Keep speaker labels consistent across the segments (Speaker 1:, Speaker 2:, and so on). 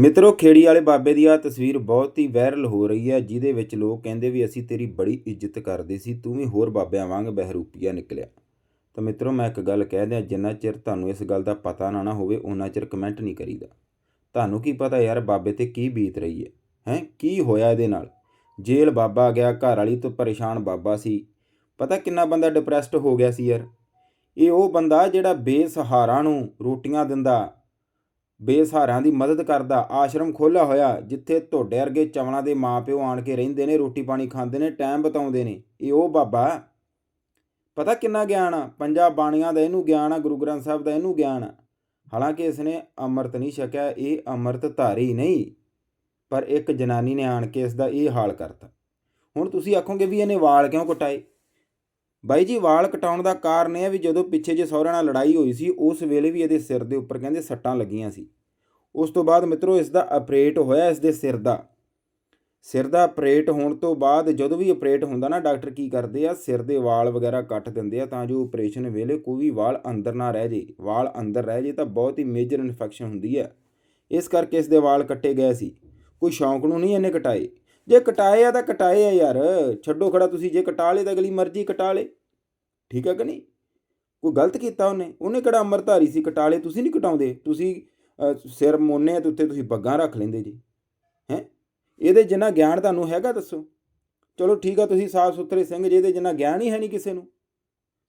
Speaker 1: ਮਿੱਤਰੋ, ਖੇੜੀ ਵਾਲੇ ਬਾਬੇ ਦੀ ਆ ਤਸਵੀਰ ਬਹੁਤ ਹੀ ਵਾਇਰਲ ਹੋ ਰਹੀ ਹੈ, ਜਿਹਦੇ ਵਿੱਚ ਲੋਕ ਕਹਿੰਦੇ ਵੀ ਅਸੀਂ ਤੇਰੀ ਬੜੀ ਇੱਜ਼ਤ ਕਰਦੇ ਸੀ, ਤੂੰ ਵੀ ਹੋਰ ਬਾਬਿਆਂ ਵਾਂਗ ਬਹਿਰੂਪੀਆ ਨਿਕਲਿਆ। ਤਾਂ ਮਿੱਤਰੋ, ਮੈਂ ਇੱਕ ਗੱਲ ਕਹਿ ਦਿਆਂ, ਜਿੰਨਾ ਚਿਰ ਤੁਹਾਨੂੰ ਇਸ ਗੱਲ ਦਾ ਪਤਾ ਨਾ ਨਾ ਹੋਵੇ ਉਹਨਾਂ ਚਿਰ ਕਮੈਂਟ ਨਹੀਂ ਕਰੀਦਾ। ਤੁਹਾਨੂੰ ਕੀ ਪਤਾ ਯਾਰ ਬਾਬੇ ਤੇ ਕੀ ਬੀਤ ਰਹੀ ਹੈ ਹੈ? ਕੀ ਹੋਇਆ ਇਹਦੇ ਨਾਲ? ਜੇਲ੍ਹ ਬਾਬਾ ਗਿਆ, ਘਰ ਵਾਲੀ ਤੋਂ ਪਰੇਸ਼ਾਨ ਬਾਬਾ ਸੀ। ਪਤਾ ਕਿੰਨਾ ਬੰਦਾ ਡਿਪਰੈਸਡ ਹੋ ਗਿਆ ਸੀ ਯਾਰ। ਇਹ ਉਹ ਬੰਦਾ ਜਿਹੜਾ ਬੇਸਹਾਰਾ ਨੂੰ ਰੋਟੀਆਂ ਦਿੰਦਾ ਬੇਸਹਾਰਿਆਂ ਦੀ ਮਦਦ ਕਰਦਾ ਆਸ਼ਰਮ ਖੋਲ੍ਹਿਆ ਹੋਇਆ, ਜਿੱਥੇ ਤੁਹਾਡੇ ਵਰਗੇ ਚਵਲਾਂ ਦੇ ਮਾਪਿਓ ਆਣ ਕੇ ਰਹਿੰਦੇ ਨੇ, ਰੋਟੀ ਪਾਣੀ ਖਾਂਦੇ ਨੇ ਟਾਈਮ ਬਤਾਉਂਦੇ ਨੇ। ਇਹ ਉਹ ਬਾਬਾ ਪਤਾ ਕਿੰਨਾ ਗਿਆਨ ਆ? ਪੰਜਾਂ ਬਾਣੀਆਂ ਦਾ ਇਹਨੂੰ ਗਿਆਨ ਆ, ਗੁਰੂ ਗ੍ਰੰਥ ਸਾਹਿਬ ਦਾ ਇਹਨੂੰ ਗਿਆਨ ਆ। ਹਾਲਾਂਕਿ ਇਸਨੇ ਅੰਮ੍ਰਿਤ ਨਹੀਂ ਛਕਿਆ, ਇਹ ਅੰਮ੍ਰਿਤ ਧਾਰੀ ਨਹੀਂ, ਪਰ ਇੱਕ ਜਨਾਨੀ ਨੇ ਆਣ ਕੇ ਇਸ ਦਾ ਇਹ ਹਾਲ ਕਰਤਾ। ਹੁਣ ਤੁਸੀਂ ਆਖੋਗੇ ਵੀ ਇਹਨੇ ਵਾਲ ਕਿਉਂ ਕਟਾਏ? ਬਾਈ ਜੀ, ਵਾਲ ਕਟਾਉਣ ਦਾ ਕਾਰਨ ਇਹ ਹੈ ਵੀ ਜਦੋਂ ਪਿੱਛੇ ਜੇ ਸਹੁਰਿਆਂ ਨਾਲ ਲੜਾਈ ਹੋਈ ਸੀ, ਉਸ ਵੇਲੇ ਵੀ ਇਹਦੇ ਸਿਰ ਦੇ ਉੱਪਰ ਕਹਿੰਦੇ ਸੱਟਾਂ ਲੱਗੀਆਂ ਸੀ। ਉਸ ਤੋਂ ਬਾਅਦ ਮਿੱਤਰੋ, ਇਸ ਦਾ ਆਪਰੇਟ ਹੋਇਆ ਇਸ ਦੇ ਸਿਰ ਦਾ। ਸਿਰ ਦਾ ਆਪਰੇਟ ਹੋਣ ਤੋਂ ਬਾਅਦ ਜਦੋਂ ਵੀ ਆਪਰੇਟ ਹੁੰਦਾ ਨਾ, ਡਾਕਟਰ ਕੀ ਕਰਦੇ ਆ, ਸਿਰ ਦੇ ਵਾਲ ਵਗੈਰਾ ਕੱਟ ਦਿੰਦੇ ਆ ਤਾਂ ਜੋ ਆਪਰੇਸ਼ਨ ਵੇਲੇ ਕੋਈ ਵੀ ਵਾਲ ਅੰਦਰ ਨਾ ਰਹਿ ਜੇ ਵਾਲ ਅੰਦਰ ਰਹਿ ਜੇ ਤਾਂ ਬਹੁਤ ਹੀ ਮੇਜਰ ਇਨਫੈਕਸ਼ਨ ਹੁੰਦੀ ਹੈ। ਇਸ ਕਰਕੇ ਇਸ ਦੇ ਵਾਲ ਕੱਟੇ ਗਏ ਸੀ। ਕੋਈ ਸ਼ੌਂਕ ਨੂੰ ਨਹੀਂ ਇਹਨੇ ਕਟਾਏ। ਜੇ ਕਟਾਏ ਆ ਤਾਂ ਕਟਾਏ ਆ ਯਾਰ। ਛੱਡੋ ਖੜਾ ਤੁਸੀਂ, ਜੇ ਕਟਾ ਲੇ ਤਾਂ ਅਗਲੀ ਮਰਜ਼ੀ ਕਟਾ ਲੇ। ਠੀਕ ਹੈ ਕਿ ਨਹੀਂ? ਕੋਈ ਗਲਤ ਕੀਤਾ ਉਹਨੇ? ਉਹਨੇ ਕਿਹੜਾ ਅੰਮ੍ਰਿਤਧਾਰੀ ਸੀ ਕਟਾ ਲੇ? ਤੁਸੀਂ ਨਹੀਂ ਕਟਾਉਂਦੇ। ਤੁਸੀਂ ਸਿਰ ਮੋਨੇ ਤੇ ਉੱਤੇ ਤੁਸੀਂ ਬੱਗਾਂ ਰੱਖ ਲੈਂਦੇ ਜੀ। ਹੈ? ਇਹਦੇ ਜਿੰਨਾ ਗਿਆਨ ਤੁਹਾਨੂੰ ਹੈਗਾ ਦੱਸੋ। ਚਲੋ ਠੀਕ ਆ, ਤੁਸੀਂ ਸਾਫ਼ ਸੁਥਰੇ ਸਿੰਘ ਜੇ, ਇਹਦੇ ਜਿੰਨਾ ਗਿਆਨ ਹੀ ਹੈ ਨਹੀਂ ਕਿਸੇ ਨੂੰ।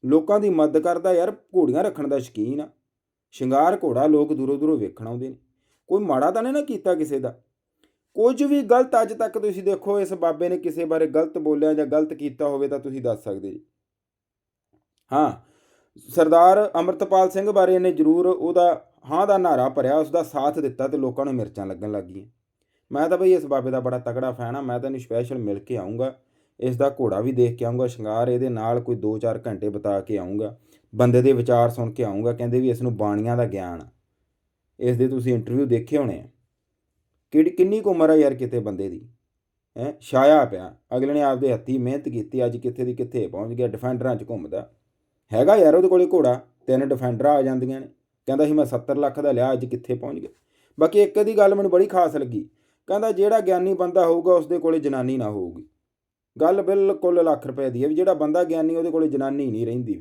Speaker 1: ਲੋਕਾਂ ਦੀ ਮਦਦ ਕਰਦਾ ਯਾਰ, ਘੋੜੀਆਂ ਰੱਖਣ ਦਾ ਸ਼ਕੀਨ ਆ। ਸ਼ਿੰਗਾਰ ਘੋੜਾ ਲੋਕ ਦੂਰੋਂ ਦੂਰੋਂ ਵੇਖਣ ਆਉਂਦੇ ਨੇ। ਕੋਈ ਮਾੜਾ ਤਾਂ ਨਹੀਂ ਨਾ ਕੀਤਾ ਕਿਸੇ ਦਾ? ਕੁਝ ਵੀ ਗਲਤ ਅੱਜ ਤੱਕ ਤੁਸੀਂ ਦੇਖੋ, ਇਸ ਬਾਬੇ ਨੇ ਕਿਸੇ ਬਾਰੇ ਗਲਤ ਬੋਲਿਆ ਜਾਂ ਗਲਤ ਕੀਤਾ ਹੋਵੇ ਤਾਂ ਤੁਸੀਂ ਦੱਸ ਸਕਦੇ ਜੀ। ਹਾਂ, ਸਰਦਾਰ ਅਮਰਤਪਾਲ ਸਿੰਘ ਬਾਰੇ ਇਹਨੇ ਜ਼ਰੂਰ ਉਹਦਾ ਹਾਂ ਦਾ ਨਾਰਾ ਭਰਿਆ ਉਸ ਦਾ ਸਾਥ ਦਿੱਤਾ ਤੇ ਲੋਕਾਂ ਨੂੰ ਮਿਰਚਾਂ ਲੱਗਣ ਲੱਗ ਗਈਆਂ ਮੈਂ ਤਾਂ ਬਈ ਇਸ ਬਾਬੇ ਦਾ ਬੜਾ ਤਕੜਾ ਫੈਨ ਆ ਮੈਂ ਤਾਂ ਇਹਨੂੰ ਸਪੈਸ਼ਲ ਮਿਲ ਕੇ ਆਉਂਗਾ ਇਸ ਦਾ ਘੋੜਾ ਵੀ ਦੇਖ ਕੇ ਆਉਂਗਾ ਸ਼ਿੰਗਾਰ ਇਹਦੇ ਨਾਲ ਕੋਈ 2-4 ਘੰਟੇ ਬਿਤਾ ਕੇ ਆਉਂਗਾ ਬੰਦੇ ਦੇ ਵਿਚਾਰ ਸੁਣ ਕੇ ਆਉਂਗਾ ਕਹਿੰਦੇ ਵੀ ਇਸ ਨੂੰ ਬਾਣੀਆਂ ਦਾ ਗਿਆਨ ਇਸ ਦੇ ਤੁਸੀਂ ਇੰਟਰਵਿਊ ਦੇਖੇ ਹੋਣੇ ਆ। ਕਿਹੜੀ, ਕਿੰਨੀ ਕੁ ਉਮਰ ਆ ਯਾਰ ਕਿਤੇ ਬੰਦੇ ਦੀ? ਹੈ, ਛਾਇਆ ਪਿਆ। ਅਗਲੇ ਨੇ ਆਪਦੇ ਹੱਥੀ ਮਿਹਨਤ ਕੀਤੀ, ਅੱਜ ਕਿੱਥੇ ਦੀ ਕਿੱਥੇ ਪਹੁੰਚ ਗਿਆ, ਡਿਫੈਂਡਰਾਂ 'ਚ ਘੁੰਮਦਾ। ਹੈਗਾ ਯਾਰ ਉਹਦੇ ਕੋਲੇ ਘੋੜਾ, ਤਿੰਨ ਡਿਫੈਂਡਰਾਂ ਆ ਜਾਂਦੀਆਂ ਨੇ। ਕਹਿੰਦਾ ਸੀ ਮੈਂ 70 ਲੱਖ ਦਾ ਲਿਆ, ਅੱਜ ਕਿੱਥੇ ਪਹੁੰਚ ਗਿਆ? ਬਾਕੀ ਇੱਕ ਦੀ ਗੱਲ ਮੈਨੂੰ ਬੜੀ ਖਾਸ ਲੱਗੀ। ਕਹਿੰਦਾ ਜਿਹੜਾ ਗਿਆਨੀ ਬੰਦਾ ਹੋਊਗਾ, ਉਸਦੇ ਕੋਲੇ ਜਨਾਨੀ ਨਾ ਹੋਊਗੀ। ਗੱਲ ਬਿਲਕੁਲ ਲੱਖ ਰੁਪਏ ਦੀ ਹੈ ਵੀ ਜਿਹੜਾ ਬੰਦਾ ਗਿਆਨੀ ਉਹਦੇ ਕੋਲੇ ਜਨਾਨੀ ਨਹੀਂ ਰਹਿੰਦੀ।